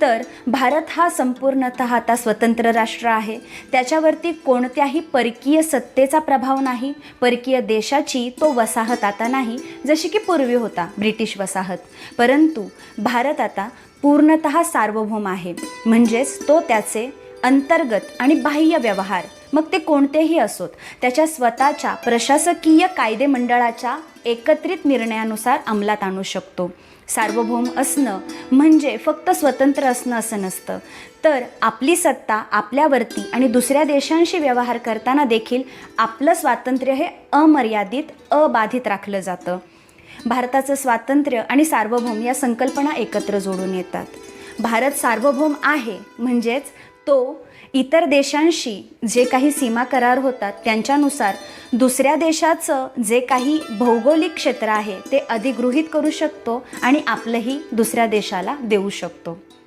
तर भारत हा संपूर्णत आता स्वतंत्र राष्ट्र आहे. त्याच्यावरती कोणत्याही परकीय सत्तेचा प्रभाव नाही. परकीय देशाची तो वसाहत आता नाही जशी की पूर्वी होता ब्रिटिश वसाहत. परंतु भारत आता पूर्णत सार्वभौम आहे. म्हणजेच तो त्याचे अंतर्गत आणि बाह्य व्यवहार. मग ते कोणतेही असोत. त्याच्या स्वतःच्या प्रशासकीय कायदेमंडळाच्या एकत्रित निर्णयानुसार अंमलात आणू शकतो. सार्वभौम असणं म्हणजे फक्त स्वतंत्र असणं असं नसतं. तर आपली सत्ता आपल्यावरती आणि दुसऱ्या देशांशी व्यवहार करताना देखील आपलं स्वातंत्र्य हे अमर्यादित अबाधित राखलं जातं. भारताचं स्वातंत्र्य आणि सार्वभौम या संकल्पना एकत्र जोडून येतात. भारत सार्वभौम आहे म्हणजेच तो इतर देशांशी जे काही सीमा करार होतात त्यांच्यानुसार दुसऱ्या देशाचं जे काही भौगोलिक क्षेत्र आहे ते अधिगृहित करू शकतो आणि आपलंही दुसऱ्या देशाला देऊ शकतो.